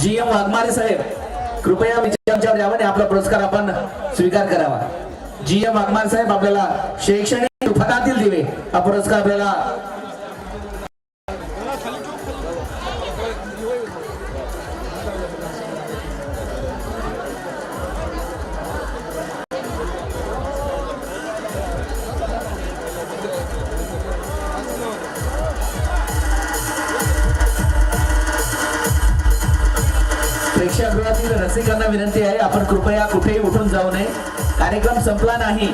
जी M Waghmare साहेब कृपया विजयांच्या आणि आपला पुरस्कार आपण स्वीकार करावा. जी एम वाघमारे साहेब आपल्याला शैक्षणिक फटातील दिवे हा पुरस्कार आपल्याला कार्यक्रम संपला नाही.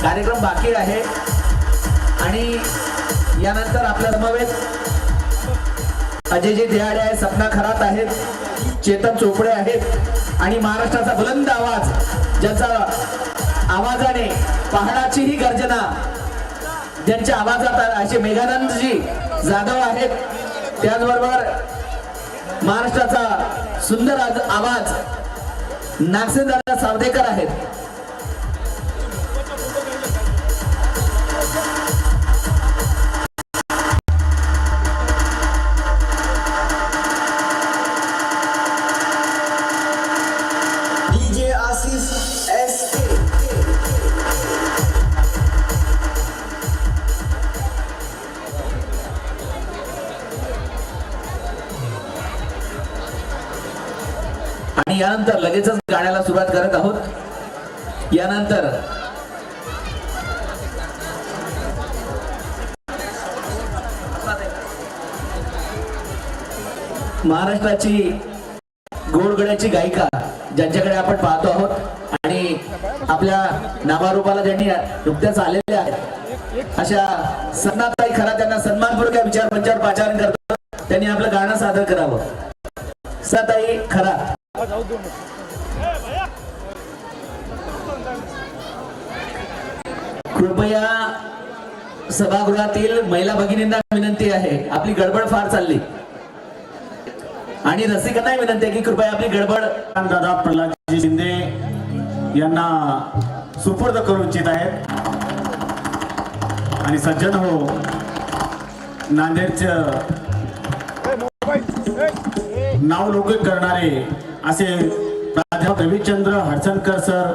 कार्यक्रम बाकी आहे. आणि यानंतर आपल्या समवेत अजयजी देहाडे आहे सपना खरात आहेत चेतन चोपडे आहेत आणि महाराष्ट्राचा बुलंद आवाज ज्याचा आवाजाने पहाडाचीही गर्जना ज्यांच्या आवाजात असे मेघानंदजी जाधव आहेत. त्याचबरोबर महाराष्ट्राचा सुंदर आवाज नागसेंदादा सावदेकर आहेत. आणि यानंतर लगेचच गाण्याला सुरुवात करत आहोत. यानंतर महाराष्ट्राची गोडगड्याची गायिका ज्यांच्याकडे आपण पाहतो आहोत आणि आपल्या नामारूपाला ज्यांनी नुकत्याच आलेल्या आहेत अशा सन्नाताई खरा त्यांना सन्मानपूर्वक या विचार मंचावर पाचारण करतात त्यांनी आपलं गाणं सादर करावं. सताई खरा. कृपया सभागृहातील महिला भगिनींना विनंती आहे. आपली गडबड फार चालली. आणि रसिकांना विनंती आहे की कृपया आपली गडबड दादा प्रल्हादजी शिंदे यांना सुपूर्द करू इच्छित आहेत. आणि सज्जन हो नांदेडचं नाव लौकिक करणारे असे प्राध्यापक रविचंद्र हडसणकर सर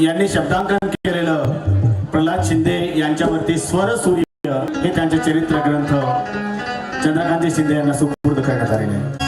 यांनी शब्दांकन केलेलं प्रल्हाद शिंदे यांच्यावरती स्वर सूर्य हे त्यांचे चरित्र ग्रंथ चंद्रकांत शिंदे यांना सुपूर्द करण्यात आलेले आहे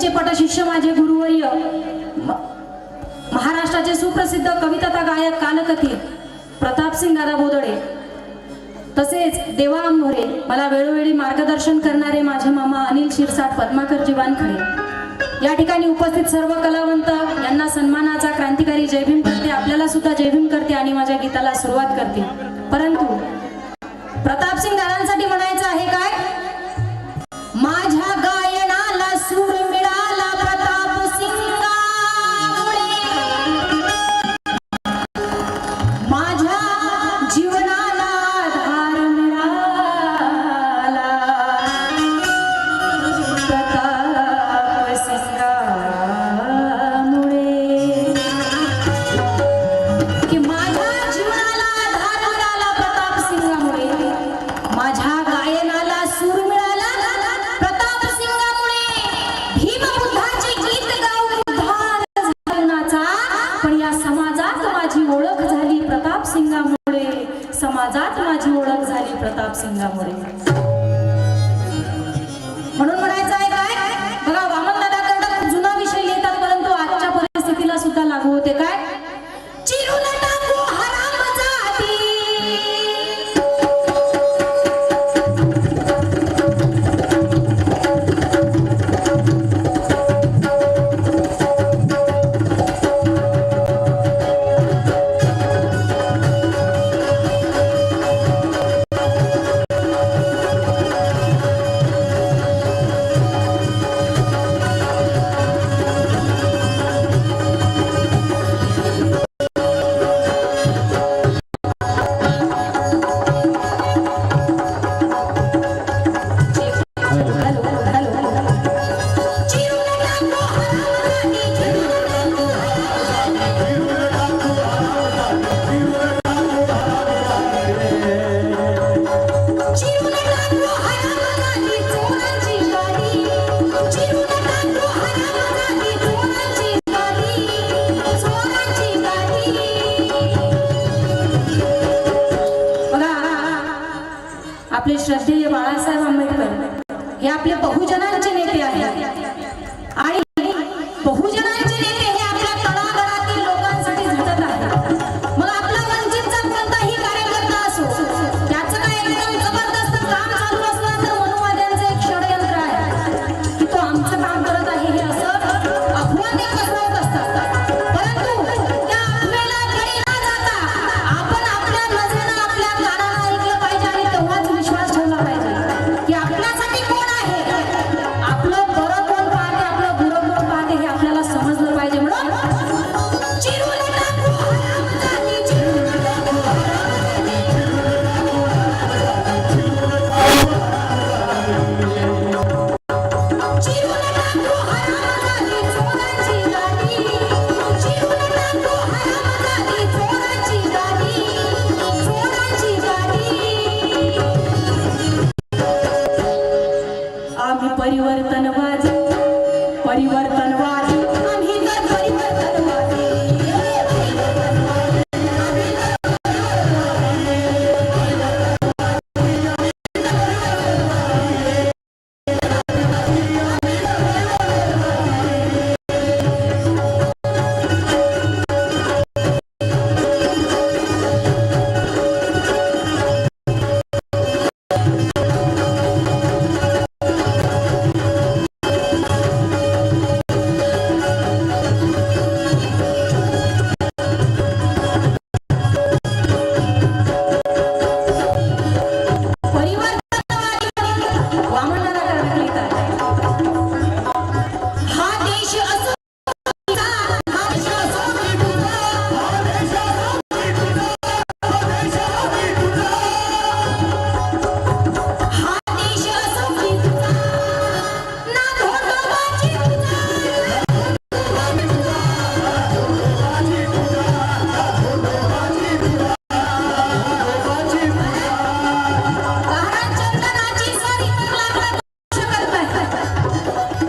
त्यांचे पटशिष्य माझे गुरुवर्य महाराष्ट्राचे सुप्रसिद्ध कविता गायक कालकथित प्रतापसिंग दादा बोदडे. तसेच देवा आंभोरे मला वेळोवेळी मार्गदर्शन करणारे माझे मामा अनिल शिरसाट पद्माकर जीवानखळे या ठिकाणी उपस्थित सर्व कलावंत यांना सन्मानाचा क्रांतिकारी जयभीम करते आपल्याला सुद्धा जयभीम करते आणि माझ्या गीताला सुरुवात करते. परंतु प्रतापसिंग दादांसाठी म्हणा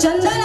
ಚಂದನ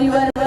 your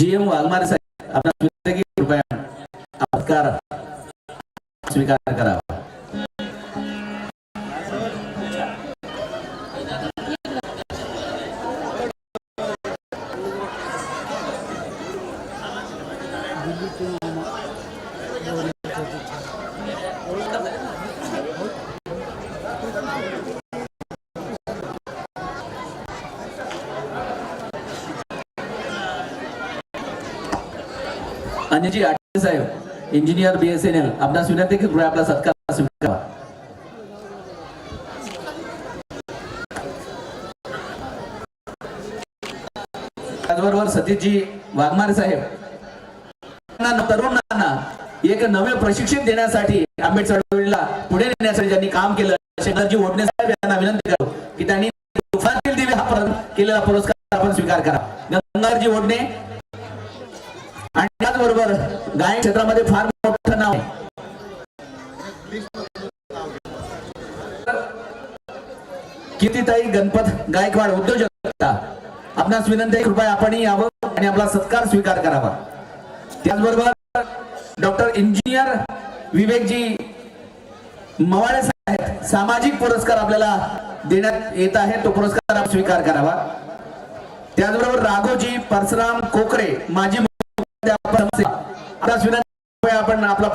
जी एम वाघमारे साहेब आपला कृपया स्वीकार करा. अन्यजी आठवले साहेब इंजिनियर बी एस बीएसएनएल आपणास विनंती की कृपया आपला सत्कार स्वीकारावा त्याचबरोबर सतीशजी वाघमारे साहेब. तरुणांना एक नवे प्रशिक्षण देण्यासाठी आंबेड चळवळीला पुढे नेण्यासाठी ज्यांनी काम केलं शेखरजी ओढणे साहेब यांना विनंती करतो की त्यांनी तुफातील दिवे हा पर- केलेला पुरस्कार आपण स्वीकार करा. गंगारजी ओढणे बरोबर गायन क्षेत्रामध्ये फार मोठं नाव आहे. कीर्तिताई गणपत गायकवाड उद्योजकता? आपणास विनंती कृपया आपण यावं आणि आपला सत्कार स्वीकार करावा. त्याचबरोबर डॉक्टर इंजिनियर विवेकजी मवाळे साहेब सामाजिक पुरस्कार आपल्याला देण्यात येत आहे तो पुरस्कार स्वीकार करावा. त्याचबरोबर राघोजी परशुराम कोकरे माजी आपण आपला